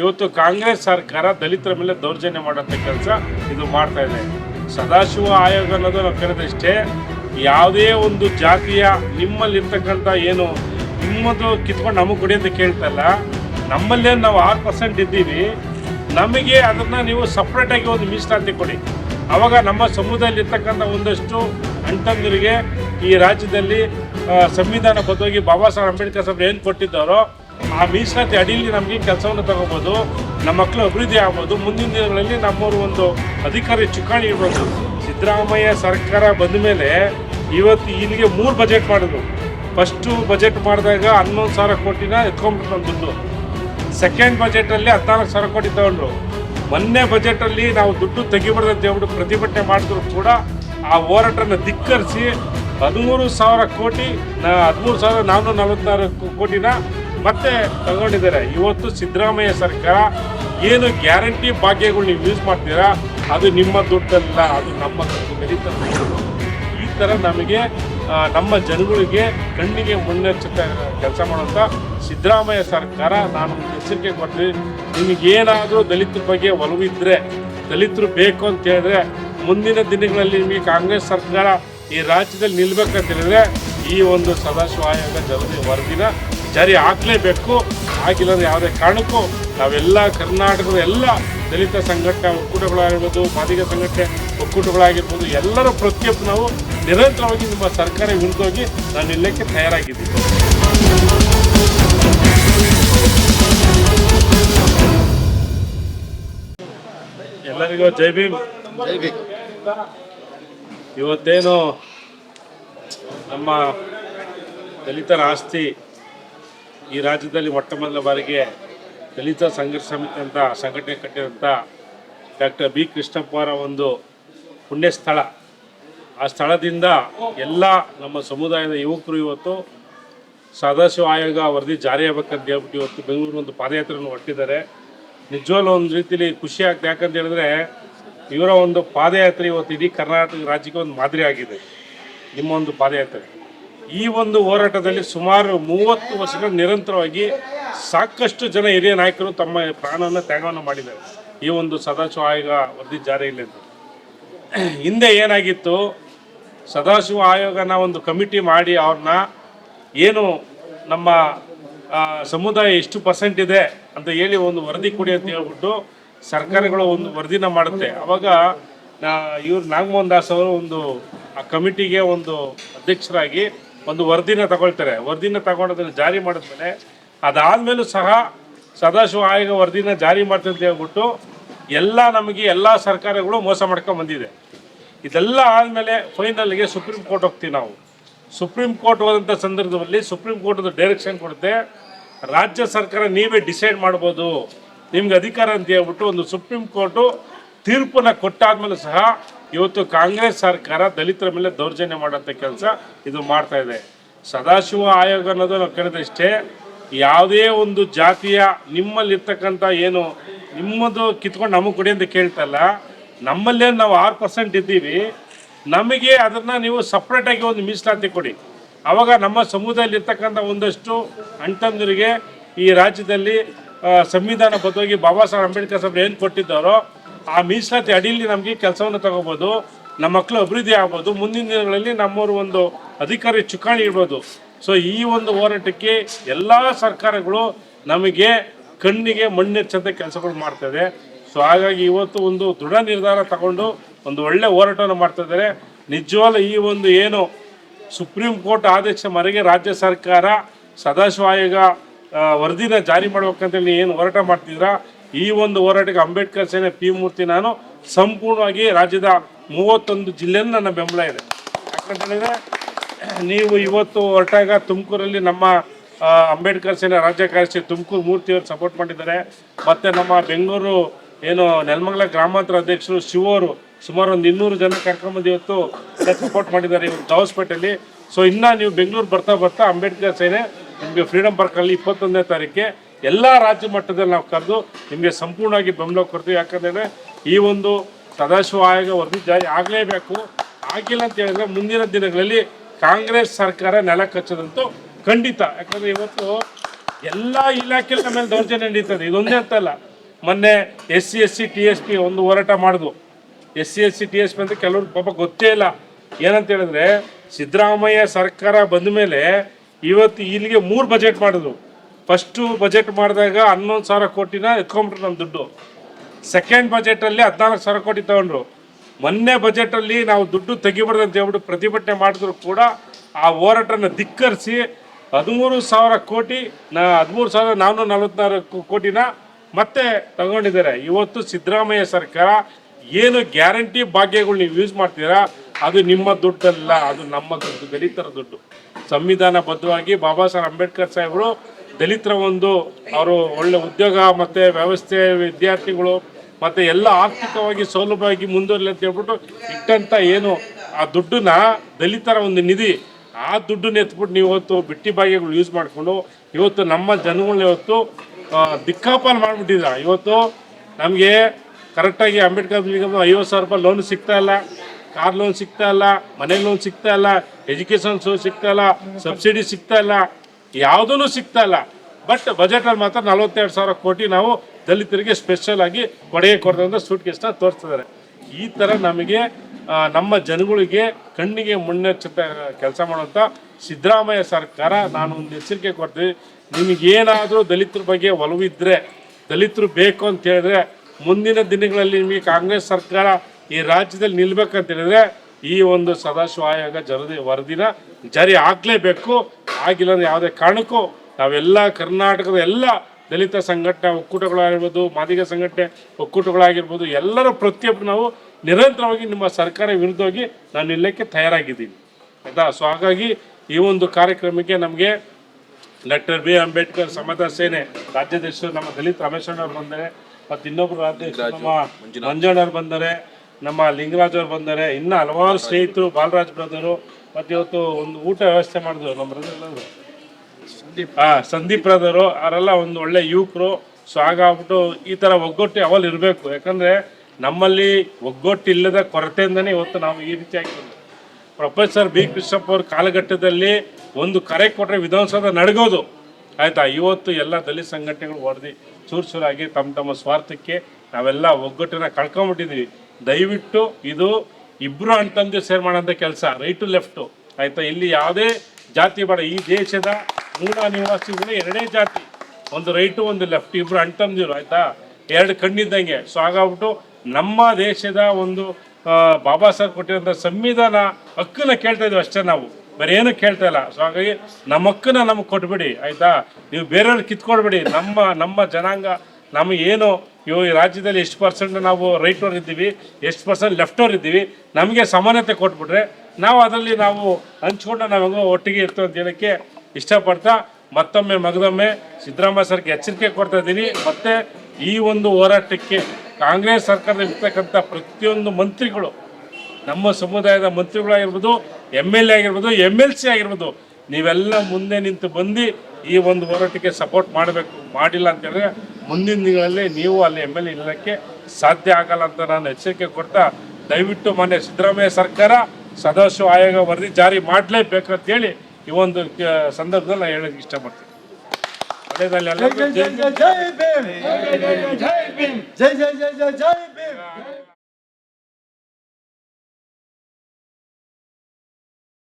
ಇವತ್ತು ಕಾಂಗ್ರೆಸ್ ಸರ್ಕಾರ ದಲಿತರ ಮೇಲೆ ದೌರ್ಜನ್ಯ ಮಾಡೋಂಥ ಕೆಲಸ ಇದು ಮಾಡ್ತಾ ಇದೆ. ಸದಾಶಿವ ಆಯೋಗ ಅನ್ನೋದು ನಾವು ಕರೆದಷ್ಟೇ ಯಾವುದೇ ಒಂದು ಜಾತಿಯ ನಿಮ್ಮಲ್ಲಿರ್ತಕ್ಕಂಥ ಏನು ನಿಮ್ಮದು ಕಿತ್ಕೊಂಡು ನಮಗೆ ಕೊಡಿ ಅಂತ ಕೇಳ್ತಲ್ಲ, ನಮ್ಮಲ್ಲೇ ನಾವು ಆರು ಪರ್ಸೆಂಟ್ ಇದ್ದೀವಿ, ನಮಗೆ ಅದನ್ನು ನೀವು ಸಪ್ರೇಟಾಗಿ ಒಂದು ಮೀಸಲಾತಿ ಕೊಡಿ. ಆವಾಗ ನಮ್ಮ ಸಮುದಾಯದಲ್ಲಿರ್ತಕ್ಕಂಥ ಒಂದಷ್ಟು ಅಣ್ತಂದಿರಿಗೆ ಈ ರಾಜ್ಯದಲ್ಲಿ ಸಂವಿಧಾನ ಸಂವಿಧಾನಬದ್ಧವಾಗಿ ಬಾಬಾ ಸಾಹೇಬ್ ಅಂಬೇಡ್ಕರ್ ಸಾಹೇಬ್ ಏನು ಕೊಟ್ಟಿದ್ದಾರೋ ಆ ಮೀಸಲಾತಿ ಅಡಿಯಲ್ಲಿ ನಮಗೆ ಕೆಲಸವನ್ನು ತಗೋಬೋದು, ನಮ್ಮ ಮಕ್ಕಳು ಅಭಿವೃದ್ಧಿ ಆಗ್ಬೋದು, ಮುಂದಿನ ದಿನಗಳಲ್ಲಿ ನಮ್ಮವರು ಒಂದು ಅಧಿಕಾರಿ ಚುಕ್ಕಾಣಿ ಇರ್ಬೋದು. ಸಿದ್ದರಾಮಯ್ಯ ಸರ್ಕಾರ ಬಂದ ಮೇಲೆ ಇವತ್ತು ಇಲ್ಲಿಗೆ ಮೂರು ಬಜೆಟ್ ಮಾಡಿದ್ರು. ಫಸ್ಟು ಬಜೆಟ್ ಮಾಡಿದಾಗ ಹನ್ನೊಂದು ಸಾವಿರ ಕೋಟಿನ ಎತ್ಕೊಂಡ್ಬಿಟ್ಟು ನಮ್ಮ ದುಡ್ಡು. ಸೆಕೆಂಡ್ ಬಜೆಟಲ್ಲಿ ಹದಿನಾಲ್ಕು ಸಾವಿರ ಕೋಟಿ ತಗೊಂಡ್ರು. ಮೊನ್ನೆ ಬಜೆಟಲ್ಲಿ ನಾವು ದುಡ್ಡು ತೆಗಿಬಾರ್ದು ಅಂತ ಹೇಳ್ಬಿಟ್ಟು ಪ್ರತಿಭಟನೆ ಮಾಡಿದ್ರು ಕೂಡ ಆ ಹೋರಾಟನ ಧಿಕ್ಕರಿಸಿ ಹದಿಮೂರು ಸಾವಿರ ಕೋಟಿ ಹದಿಮೂರು ಸಾವಿರ ನಾನ್ನೂರ ನಲವತ್ತಾರು ಕೋಟಿನ ಮತ್ತೆ ತಗೊಂಡಿದ್ದಾರೆ. ಇವತ್ತು ಸಿದ್ದರಾಮಯ್ಯ ಸರ್ಕಾರ ಏನು ಗ್ಯಾರಂಟಿ ಭಾಗ್ಯಗಳು ನೀವು ಯೂಸ್ ಮಾಡ್ತೀರಾ, ಅದು ನಿಮ್ಮ ದುಡ್ಡಲ್ಲ, ಅದು ನಮ್ಮ ದುಡ್ಡು ಈ ಥರ ನಮಗೆ ನಮ್ಮ ಜನಗಳಿಗೆ ಕಣ್ಣಿಗೆ ಮುನ್ನೆಚ್ಚುತ್ತ ಕೆಲಸ ಮಾಡುವಂಥ ಸಿದ್ದರಾಮಯ್ಯ ಸರ್ಕಾರ ನಾನು ಎಚ್ಚರಿಕೆ ಕೊಡ್ತೀನಿ. ನಿಮಗೇನಾದರೂ ದಲಿತರ ಬಗ್ಗೆ ಒಲವಿದ್ದರೆ ದಲಿತರು ಬೇಕು ಅಂತ ಹೇಳಿದ್ರೆ, ಮುಂದಿನ ದಿನಗಳಲ್ಲಿ ನಿಮಗೆ ಕಾಂಗ್ರೆಸ್ ಸರ್ಕಾರ ಈ ರಾಜ್ಯದಲ್ಲಿ ನಿಲ್ಬೇಕಂತ ಹೇಳಿದ್ರೆ, ಈ ಒಂದು ಸದಾಶಿವ ಆಯೋಗ ಜಲ್ದಿ ವರದಿನ ಜಾರಿ ಹಾಕಲೇಬೇಕು. ಆಗಿಲ್ಲಂದ್ರ ಯಾವುದೇ ಕಾರಣಕ್ಕೂ ನಾವೆಲ್ಲ ಕರ್ನಾಟಕದ ಎಲ್ಲ ದಲಿತ ಸಂಘಟನೆ ಒಕ್ಕೂಟಗಳಾಗಿರ್ಬೋದು ಬಾದಿಗ ಸಂಘಟನೆ ಒಕ್ಕೂಟಗಳಾಗಿರ್ಬೋದು ಎಲ್ಲರ ಪ್ರತಿಯೊಬ್ಬರು ನಾವು ನಿರಂತರವಾಗಿ ನಿಮ್ಮ ಸರ್ಕಾರ ವಿರುದ್ಧವಾಗಿ ನಾನು ನಿಲ್ಲಕ್ಕೆ ತಯಾರಾಗಿದ್ದೀನಿ ಎಲ್ಲರಿಗೂ ಜೈ ಭೀಮ್. ಇವತ್ತೇನು ನಮ್ಮ ದಲಿತರ ಆಸ್ತಿ ಈ ರಾಜ್ಯದಲ್ಲಿ ಮೊಟ್ಟ ಮೊದಲ ಬಾರಿಗೆ ದಲಿತ ಸಂಘರ್ಷ ಸಮಿತಿ ಅಂತ, ಸಂಘಟನೆ ಕಟ್ಟಿದಂಥ ಡಾಕ್ಟರ್ ಬಿ ಕೃಷ್ಣಪ್ಪ ಅವರ ಒಂದು ಪುಣ್ಯ ಸ್ಥಳ ಆ ಸ್ಥಳದಿಂದ ಎಲ್ಲ ನಮ್ಮ ಸಮುದಾಯದ ಯುವಕರು ಇವತ್ತು ಸದಾಶಿವ ಆಯೋಗ ವರದಿ ಜಾರಿ ಹೇಳ್ಬಿಟ್ಟು ಇವತ್ತು ಬೆಂಗಳೂರು ಒಂದು ಪಾದಯಾತ್ರೆಯನ್ನು ಹೊರಟಿದ್ದಾರೆ. ನಿಜವಾಗ್ಲೂ ಒಂದು ರೀತಿಲಿ ಖುಷಿ ಆಗ್ತದೆ ಯಾಕಂತ ಹೇಳಿದ್ರೆ ಇವರ ಒಂದು ಪಾದಯಾತ್ರೆ ಇವತ್ತು ಇಡೀ ಕರ್ನಾಟಕ ರಾಜ್ಯಕ್ಕೆ ಒಂದು ಮಾದರಿ ಆಗಿದೆ ನಿಮ್ಮ ಒಂದು ಪಾದಯಾತ್ರೆ. ಈ ಒಂದು ಹೋರಾಟದಲ್ಲಿ ಸುಮಾರು ಮೂವತ್ತು ವರ್ಷಗಳ ನಿರಂತರವಾಗಿ ಸಾಕಷ್ಟು ಜನ ಹಿರಿಯ ನಾಯಕರು ತಮ್ಮ ಪ್ರಾಣವನ್ನು ತ್ಯಾಗವನ್ನು ಮಾಡಿದ್ದಾರೆ. ಈ ಒಂದು ಸದಾಶಿವ ಆಯೋಗ ವರದಿ ಜಾರಿಯಲ್ಲಿ ಹಿಂದೆ ಏನಾಗಿತ್ತು? ಸದಾಶಿವ ಆಯೋಗನ ಒಂದು ಕಮಿಟಿ ಮಾಡಿ ಅವ್ರನ್ನ ಏನು ನಮ್ಮ ಸಮುದಾಯ ಎಷ್ಟು ಪರ್ಸೆಂಟ್ ಇದೆ ಅಂತ ಹೇಳಿ ಒಂದು ವರದಿ ಕೊಡಿ ಅಂತ ಹೇಳ್ಬಿಟ್ಟು ಸರ್ಕಾರಗಳು ಒಂದು ವರದಿನ ಮಾಡುತ್ತೆ. ಅವಾಗ ಇವ್ರು ನಾಗಮೋಹನ್ ದಾಸ್ ಅವರು ಒಂದು ಆ ಕಮಿಟಿಗೆ ಒಂದು ಅಧ್ಯಕ್ಷರಾಗಿ ಒಂದು ವರದಿನ ತಗೊಳ್ತಾರೆ. ವರದಿನ ತಗೊಂಡದನ್ನು ಜಾರಿ ಮಾಡಿದ್ಮೇಲೆ ಅದಾದ್ಮೇಲೂ ಸಹ ಸದಾಶಿವ ಆಯೋಗ ವರದಿನ ಜಾರಿ ಮಾಡ್ತೀನಿ ಅಂತ ಹೇಳ್ಬಿಟ್ಟು ಎಲ್ಲ ನಮಗೆ ಎಲ್ಲ ಸರ್ಕಾರಗಳು ಮೋಸ ಮಾಡ್ಕೊಂಡು ಬಂದಿದೆ. ಇದೆಲ್ಲ ಆದಮೇಲೆ ಫೈನಲ್ಗೆ ಸುಪ್ರೀಂ ಕೋರ್ಟ್ ಹೋಗ್ತೀವಿ ನಾವು. ಸುಪ್ರೀಂ ಕೋರ್ಟ್ ಹೋದಂಥ ಸಂದರ್ಭದಲ್ಲಿ ಸುಪ್ರೀಂ ಕೋರ್ಟ್ ಡೈರೆಕ್ಷನ್ ಕೊಡುತ್ತೆ ರಾಜ್ಯ ಸರ್ಕಾರ ನೀವೇ ಡಿಸೈಡ್ ಮಾಡ್ಬೋದು. ನಿಮ್ಗೆ ಅಧಿಕಾರ ಅಂತ ಹೇಳ್ಬಿಟ್ಟು ಒಂದು ಸುಪ್ರೀಂ ಕೋರ್ಟು ತೀರ್ಪನ್ನ ಕೊಟ್ಟಾದ್ಮೇಲೆ ಸಹ ಇವತ್ತು ಕಾಂಗ್ರೆಸ್ ಸರ್ಕಾರ ದಲಿತರ ಮೇಲೆ ದೌರ್ಜನ್ಯ ಮಾಡೋಂಥ ಕೆಲಸ ಇದು ಮಾಡ್ತಾ ಇದೆ. ಸದಾಶಿವ ಆಯೋಗ ಅನ್ನೋದು ನಾವು ಕೇಳಿದಷ್ಟೇ ಯಾವುದೇ ಒಂದು ಜಾತಿಯ ನಿಮ್ಮಲ್ಲಿರ್ತಕ್ಕಂಥ ಏನು ನಿಮ್ಮದು ಕಿತ್ಕೊಂಡು ನಮಗೆ ಕೊಡಿ ಅಂತ ಕೇಳ್ತಲ್ಲ, ನಮ್ಮಲ್ಲೇ ನಾವು ಆರು ಪರ್ಸೆಂಟ್ ಇದ್ದೀವಿ, ನಮಗೆ ಅದನ್ನು ನೀವು ಸಪ್ರೇಟಾಗಿ ಒಂದು ಮೀಸಲಾತಿ ಕೊಡಿ. ಆವಾಗ ನಮ್ಮ ಸಮುದಾಯದಲ್ಲಿರ್ತಕ್ಕಂಥ ಒಂದಷ್ಟು ಅಣ್ತಂದಿರಿಗೆ ಈ ರಾಜ್ಯದಲ್ಲಿ ಸಂವಿಧಾನ ಸಂವಿಧಾನಬದ್ಧವಾಗಿ ಬಾಬಾ ಸಾಹೇಬ್ ಅಂಬೇಡ್ಕರ್ ಸಾಹೇಬ್ ಏನು ಕೊಟ್ಟಿದ್ದಾರೋ ಆ ಮೀಸಲಾತಿ ಅಡಿಯಲ್ಲಿ ನಮಗೆ ಕೆಲಸವನ್ನು ತಗೋಬೋದು, ನಮ್ಮ ಮಕ್ಕಳು ಅಭಿವೃದ್ಧಿ ಆಗ್ಬೋದು, ಮುಂದಿನ ದಿನಗಳಲ್ಲಿ ನಮ್ಮವರು ಒಂದು ಅಧಿಕಾರಿ ಚುಕ್ಕಾಣಿ ಇರ್ಬೋದು ಸೊ ಈ ಒಂದು ಹೋರಾಟಕ್ಕೆ ಎಲ್ಲ ಸರ್ಕಾರಗಳು ನಮಗೆ ಕಣ್ಣಿಗೆ ಮಣ್ಣೆಚ್ಚಂತ ಕೆಲಸಗಳು ಮಾಡ್ತದೆ ಸೊ ಹಾಗಾಗಿ ಇವತ್ತು ಒಂದು ದೃಢ ನಿರ್ಧಾರ ತಗೊಂಡು ಒಂದು ಒಳ್ಳೆ ಹೋರಾಟವನ್ನು ಮಾಡ್ತಾ ಇದ್ದಾರೆ. ನಿಜವಾಗ್ಲೂ ಈ ಒಂದು ಏನು ಸುಪ್ರೀಂ ಕೋರ್ಟ್ ಆದೇಶ ಮರೆಗೆ ರಾಜ್ಯ ಸರ್ಕಾರ ಸದಾಶಿವ ಆಯೋಗ ವರದಿನ ಜಾರಿ ಮಾಡ್ಬೇಕಂತೇಳಿ ಏನು ಹೋರಾಟ ಮಾಡ್ತಿದ್ರ ಈ ಒಂದು ಹೋರಾಟಕ್ಕೆ ಅಂಬೇಡ್ಕರ್ ಸೇನೆ ಪಿ ಮೂರ್ತಿ ನಾನು ಸಂಪೂರ್ಣವಾಗಿ ರಾಜ್ಯದ ಮೂವತ್ತೊಂದು ಜಿಲ್ಲೆಯಲ್ಲಿ ನನ್ನ ಬೆಂಬಲ ಇದೆ. ಯಾಕಂತೇಳಿದ್ರೆ, ನೀವು ಇವತ್ತು ಹೊರಟಾಗ ತುಮಕೂರಲ್ಲಿ ನಮ್ಮ ಅಂಬೇಡ್ಕರ್ ಸೇನೆ ರಾಜ್ಯ ಕಾರ್ಯದರ್ಶಿ ತುಮಕೂರು ಮೂರ್ತಿಯವರು ಸಪೋರ್ಟ್ ಮಾಡಿದ್ದಾರೆ. ಮತ್ತು ನಮ್ಮ ಬೆಂಗಳೂರು ಏನು ನೆಲಮಂಗಲ ಗ್ರಾಮಾಂತರ ಅಧ್ಯಕ್ಷರು ಶಿವರು ಸುಮಾರು ಒಂದು ಇನ್ನೂರು ಜನ ಕಾರ್ಯಕ್ರಮದ ಇವತ್ತು ಸಪೋರ್ಟ್ ಮಾಡಿದ್ದಾರೆ ಇವತ್ತು ದವಸ್ಪೇಟೆಯಲ್ಲಿ. ಸೊ ಇನ್ನು ನೀವು ಬೆಂಗಳೂರು ಬರ್ತಾ ಬರ್ತಾ ಅಂಬೇಡ್ಕರ್ ಸೇನೆ ನಿಮಗೆ ಫ್ರೀಡಮ್ ಪಾರ್ಕಲ್ಲಿ ಇಪ್ಪತ್ತೊಂದನೇ ತಾರೀಕಿಗೆ ಎಲ್ಲ ರಾಜ್ಯ ಮಟ್ಟದಲ್ಲಿ ನಾವು ಕರೆದು ನಿಮಗೆ ಸಂಪೂರ್ಣವಾಗಿ ಬೆಂಬಲ ಕೊಡ್ತೀವಿ. ಯಾಕಂದರೆ ಈ ಒಂದು ಸದಾಶಿವ ಆಯೋಗ ವರದಿ ಜಾರಿ ಆಗಲೇಬೇಕು. ಆಗಿಲ್ಲ ಅಂತ ಹೇಳಿದ್ರೆ ಮುಂದಿನ ದಿನಗಳಲ್ಲಿ ಕಾಂಗ್ರೆಸ್ ಸರ್ಕಾರ ನೆಲ ಕಚ್ಚದಂತೂ ಖಂಡಿತ. ಯಾಕಂದರೆ ಇವತ್ತು ಎಲ್ಲ ಇಲಾಖೆ ಮೇಲೆ ದೌರ್ಜನ್ಯ ನಡೀತದೆ. ಇದೊಂದೇ ಅಂತಲ್ಲ. ಮೊನ್ನೆ S C S C T S P ಒಂದು ಹೋರಾಟ ಮಾಡಿದ್ವು. S C S C T S P ಅಂತ ಕೆಲವ್ರು ಪಾಪ ಗೊತ್ತೇ ಇಲ್ಲ. ಏನಂತ ಹೇಳಿದ್ರೆ ಸಿದ್ದರಾಮಯ್ಯ ಸರ್ಕಾರ ಬಂದ ಮೇಲೆ ಇವತ್ತು ಇಲ್ಲಿಗೆ ಮೂರು ಬಜೆಟ್ ಮಾಡಿದ್ರು. ಫಸ್ಟು ಬಜೆಟ್ ಮಾಡಿದಾಗ ಹನ್ನೊಂದು ಸಾವಿರ ಕೋಟಿನ ಎತ್ಕೊಂಬಿಟ್ರು ನಮ್ಮ ದುಡ್ಡು. ಸೆಕೆಂಡ್ ಬಜೆಟಲ್ಲಿ ಹದಿನಾಲ್ಕು ಸಾವಿರ ಕೋಟಿ ತಗೊಂಡ್ರು. ಮೊನ್ನೆ ಬಜೆಟಲ್ಲಿ ನಾವು ದುಡ್ಡು ತೆಗಿಬಾರ್ದು ಅಂತ ಹೇಳ್ಬಿಟ್ಟು ಪ್ರತಿಭಟನೆ ಮಾಡಿದ್ರು ಕೂಡ ಆ ಹೋರಾಟನ ಧಿಕ್ಕರಿಸಿ ಹದಿಮೂರು ಸಾವಿರ ಕೋಟಿ ಹದಿಮೂರು ಸಾವಿರದ ನಾನ್ನೂರ ನಲವತ್ನಾಲ್ಕು ಕೋಟಿನ ಮತ್ತೆ ತಗೊಂಡಿದ್ದಾರೆ. ಇವತ್ತು ಸಿದ್ದರಾಮಯ್ಯ ಸರ್ಕಾರ ಏನು ಗ್ಯಾರಂಟಿ ಭಾಗ್ಯಗಳು ನೀವು ಯೂಸ್ ಮಾಡ್ತೀರಾ, ಅದು ನಿಮ್ಮ ದುಡ್ಡಲ್ಲ, ಅದು ನಮ್ಮ ದುಡ್ಡು, ದಲಿತರ ದುಡ್ಡು. ಸಂವಿಧಾನಬದ್ಧವಾಗಿ ಬಾಬಾ ಸಾಹೇಬ್ ಅಂಬೇಡ್ಕರ್ ಸಾಹೇಬರು ದಲಿತರ ಒಂದು ಅವರು ಒಳ್ಳೆ ಉದ್ಯೋಗ ಮತ್ತು ವ್ಯವಸ್ಥೆ, ವಿದ್ಯಾರ್ಥಿಗಳು ಮತ್ತು ಎಲ್ಲ ಆರ್ಥಿಕವಾಗಿ ಸೌಲಭ್ಯವಾಗಿ ಮುಂದುವರಲಿ ಅಂತ ಹೇಳ್ಬಿಟ್ಟು ಇಟ್ಟಂಥ ಏನು ಆ ದುಡ್ಡನ್ನ ದಲಿತರ ಒಂದು ನಿಧಿ, ಆ ದುಡ್ಡನ್ನ ಎತ್ಬಿಟ್ಟು ನೀವು ಇವತ್ತು ಬಿಟ್ಟಿ ಭಾಗ್ಯಗಳು ಯೂಸ್ ಮಾಡಿಕೊಂಡು ಇವತ್ತು ನಮ್ಮ ಜನಗಳನ್ನ ಇವತ್ತು ದಿಕ್ಕಾಪಾಲು ಮಾಡಿಬಿಟ್ಟಿದ್ರ. ಇವತ್ತು ನಮಗೆ ಕರೆಕ್ಟಾಗಿ ಅಂಬೇಡ್ಕರ್ ಐವತ್ತು ಸಾವಿರ ರೂಪಾಯಿ ಲೋನ್ ಸಿಗ್ತಾ ಇಲ್ಲ. ಕಾರ್ ಲೋನ್ ಸಿಗ್ತಾ ಇಲ್ಲ. ಮನೆ ಲೋನ್ ಸಿಗ್ತಾ ಇಲ್ಲ. ಎಜುಕೇಷನ್ ಸಿಗ್ತಾ ಇಲ್ಲ. ಸಬ್ಸಿಡಿ ಸಿಗ್ತಾ ಇಲ್ಲ. ಯಾವುದೂ ಸಿಗ್ತಾ ಇಲ್ಲ. ಬಟ್ ಬಜೆಟಲ್ಲಿ ಮಾತ್ರ ನಲವತ್ತೆರಡು ಸಾವಿರ ಕೋಟಿ ನಾವು ದಲಿತರಿಗೆ ಸ್ಪೆಷಲ್ ಆಗಿ ಕೊಡುಗೆ ಅಂತ ಸೂಟ್ ಕೇಸ್ನ ತೋರಿಸ್ತಿದ್ದಾರೆ. ಈ ಥರ ನಮಗೆ ನಮ್ಮ ಜನಗಳಿಗೆ ಕಣ್ಣಿಗೆ ಮುನ್ನೆಚ್ಚುತ್ತ ಕೆಲಸ ಮಾಡುವಂಥ ಸಿದ್ದರಾಮಯ್ಯ ಸರ್ಕಾರ ನಾನು ಒಂದು ಎಚ್ಚರಿಕೆ ಕೊಡ್ತೀವಿ ನಿಮಗೇನಾದರೂ ದಲಿತರ ಬಗ್ಗೆ ಒಲವಿದ್ದರೆ ದಲಿತರು ಬೇಕು ಅಂತ ಹೇಳಿದ್ರೆ, ಮುಂದಿನ ದಿನಗಳಲ್ಲಿ ನಿಮಗೆ ಕಾಂಗ್ರೆಸ್ ಸರ್ಕಾರ ಈ ರಾಜ್ಯದಲ್ಲಿ ನಿಲ್ಬೇಕಂತ ಹೇಳಿದ್ರೆ ಈ ಒಂದು ಸದಾಶಿವ ಆಯೋಗ ಜರದಿ ವರದಿನ ಜಾರಿ ಆಗಲೇಬೇಕು. ಆಗಿಲ್ಲ ಅಂದ್ರೆ ಯಾವುದೇ ಕಾರಣಕ್ಕೂ ನಾವೆಲ್ಲ ಕರ್ನಾಟಕದ ಎಲ್ಲ ದಲಿತ ಸಂಘಟನೆ ಒಕ್ಕೂಟಗಳಾಗಿರ್ಬೋದು ಮಾದಿಗ ಸಂಘಟನೆ ಒಕ್ಕೂಟಗಳಾಗಿರ್ಬೋದು ಎಲ್ಲರ ಪ್ರತಿಯೊಬ್ಬರು ನಾವು ನಿರಂತರವಾಗಿ ನಿಮ್ಮ ಸರ್ಕಾರ ವಿರುದ್ಧವಾಗಿ ನಾನು ನಿಲ್ಲಕ್ಕೆ ತಯಾರಾಗಿದ್ದೀನಿ. ಆಯಿತಾ? ಸೊ ಹಾಗಾಗಿ ಈ ಒಂದು ಕಾರ್ಯಕ್ರಮಕ್ಕೆ ನಮಗೆ ಡಾಕ್ಟರ್ ಬಿ. ಅಂಬೇಡ್ಕರ್ ಸಮಾಜ ಸೇನೆ ರಾಜ್ಯಾಧ್ಯಕ್ಷರು ನಮ್ಮ ದಲಿತ ರಮೇಶ್ ಅವರು ಬಂದರೆ ಮತ್ತು ಇನ್ನೊಬ್ಬರು ರಾಜ್ಯಾಧ್ಯಕ್ಷರು ನಮ್ಮ ಮಂಜಣ್ಣವ್ರು ಬಂದರೆ ನಮ್ಮ ಲಿಂಗರಾಜ್ ಅವರು ಬಂದರೆ ಇನ್ನು ಹಲವಾರು ಸ್ನೇಹಿತರು ಬಾಲರಾಜ್ ಬ್ರದರು ಮತ್ತು ಇವತ್ತು ಒಂದು ಊಟ ವ್ಯವಸ್ಥೆ ಮಾಡಿದ್ರು ನಮ್ಮ ಬ್ರದರ್ ಸಂದೀಪ್ ಹಾ ಸಂದೀಪ್ ಬ್ರದರು ಅವರೆಲ್ಲ ಒಂದು ಒಳ್ಳೆ ಯುವಕರು. ಸೊ ಹಾಗಾಗ್ಬಿಟ್ಟು ಈ ಥರ ಒಗ್ಗಟ್ಟು ಯಾವಲ್ಲಿ ಇರಬೇಕು. ಯಾಕಂದರೆ ನಮ್ಮಲ್ಲಿ ಒಗ್ಗಟ್ಟು ಇಲ್ಲದ ಕೊರತೆಯಿಂದನೇ ಇವತ್ತು ನಾವು ಈ ರೀತಿಯಾಗಿ ಪ್ರೊಫೆಸರ್ ಬಿ ಕೃಷ್ಣಪ್ಪ ಅವ್ರ ಕಾಲಘಟ್ಟದಲ್ಲಿ ಒಂದು ಕರೆ ಕೊಟ್ಟರೆ ವಿಧಾನಸೌಧ ನಡಗೋದು. ಆಯಿತಾ? ಇವತ್ತು ಎಲ್ಲ ದಲಿತ ಸಂಘಟನೆಗಳು ಹೊಡೆದಿ ಚೂರು ಚೂರಾಗಿ ತಮ್ಮ ತಮ್ಮ ಸ್ವಾರ್ಥಕ್ಕೆ ನಾವೆಲ್ಲ ಒಗ್ಗಟ್ಟನ್ನ ಕಳ್ಕೊಂಬಿಟ್ಟಿದ್ದೀವಿ ದಯವಿಟ್ಟು ಇದು ಇಬ್ಬರು ಅಣ್ತಂದು ಸೇರ್ ಮಾಡೋಂಥ ಕೆಲಸ ಟು ಲೆಫ್ಟು ಆಯ್ತಾ? ಇಲ್ಲಿ ಯಾವುದೇ ಜಾತಿ ಬೇಡ. ಈ ದೇಶದ ಮೂಲ ನಿವಾಸಿಗಳು ಎರಡೇ ಜಾತಿ. ಒಂದು ರೈಟು ಒಂದು ಲೆಫ್ಟ್ ಇಬ್ರು ಅಣ್ತಂದಿರು ಆಯ್ತಾ? ಎರಡು ಕಣ್ಣಿದ್ದಂಗೆ. ಸೊ ಹಾಗಾಗ್ಬಿಟ್ಟು ನಮ್ಮ ದೇಶದ ಒಂದು ಬಾಬಾ ಸಾಹೇಬ್ ಕೊಟ್ಟಿರೋಂಥ ಸಂವಿಧಾನ ಹಕ್ಕನ್ನ ಕೇಳ್ತಾ ಇದ್ವಿ ಅಷ್ಟೇ ನಾವು. ಬೇರೆ ಕೇಳ್ತಾ ಇಲ್ಲ. ಸೊ ಹಾಗಾಗಿ ನಮ್ಮ ಹಕ್ಕನ್ನ ನಮಗೆ ಕೊಟ್ಬಿಡಿ, ಆಯ್ತಾ? ನೀವು ಬೇರೆಯವ್ರಿಗೆ ಕಿತ್ಕೊಡ್ಬೇಡಿ ನಮ್ಮ ನಮ್ಮ ಜನಾಂಗ ನಮಗೆ ಏನು ಇವು ಈ ರಾಜ್ಯದಲ್ಲಿ ಎಷ್ಟು ಪರ್ಸೆಂಟ್ ನಾವು ರೈಟ್ ಅವ್ರು ಇದ್ದೀವಿ, ಎಷ್ಟು ಪರ್ಸೆಂಟ್ ಲೆಫ್ಟ್ ಅವ್ರು ಇದ್ದೀವಿ, ನಮಗೆ ಸಮಾನತೆ ಕೊಟ್ಬಿಟ್ರೆ ನಾವು ಅದರಲ್ಲಿ ನಾವು ಹಂಚ್ಕೊಂಡು ನಾವು ಹೆಂಗೋ ಒಟ್ಟಿಗೆ ಇರ್ತೇವೆ ಅಂತ ಹೇಳೋಕ್ಕೆ ಇಷ್ಟಪಡ್ತಾ ಮತ್ತೊಮ್ಮೆ ಮಗದೊಮ್ಮೆ ಸಿದ್ದರಾಮಯ್ಯ ಸರ್ಗೆ ಎಚ್ಚರಿಕೆ ಕೊಡ್ತಾ ಇದ್ದೀನಿ. ಮತ್ತು ಈ ಒಂದು ಹೋರಾಟಕ್ಕೆ ಕಾಂಗ್ರೆಸ್ ಸರ್ಕಾರದಲ್ಲಿ ಇರ್ತಕ್ಕಂಥ ಪ್ರತಿಯೊಂದು ಮಂತ್ರಿಗಳು, ನಮ್ಮ ಸಮುದಾಯದ ಮಂತ್ರಿಗಳಾಗಿರ್ಬೋದು, ಎಂ ಎಲ್ ಎ ಆಗಿರ್ಬೋದು, ಎಂ ಎಲ್ ಸಿ ಆಗಿರ್ಬೋದು ನೀವೆಲ್ಲ ಮುಂದೆ ನಿಂತು ಬಂದು ಈ ಒಂದು ಹೋರಾಟಕ್ಕೆ ಸಪೋರ್ಟ್ ಮಾಡಬೇಕು ಮಾಡಿಲ್ಲ ಅಂತೇಳಿದ್ರೆ ಮುಂದಿನ ದಿನಗಳಲ್ಲಿ ನೀವು ಅಲ್ಲಿ ಎಂ ಎಲ್ ಎ ಇಲ್ಲಕ್ಕೆ ಸಾಧ್ಯ ಆಗಲ್ಲ ಅಂತ ನಾನು ಎಚ್ಚರಿಕೆ ಕೊಡ್ತಾ ದಯವಿಟ್ಟು ಮೊನ್ನೆ ಸಿದ್ದರಾಮಯ್ಯ ಸರ್ಕಾರ ಸದಸ್ಯ ಆಯೋಗ ವರದಿ ಜಾರಿ ಮಾಡಲೇಬೇಕು ಅಂತೇಳಿ ಈ ಒಂದು ಸಂದರ್ಭದಲ್ಲಿ ನಾನು ಹೇಳೋಕ್ಕೆ ಇಷ್ಟಪಡ್ತೀನಿ. ಜೈ ಜೈ ಜೈ ಜೈ ಜೈ ಜೈ ಜೈ ಜೈ ಜೈ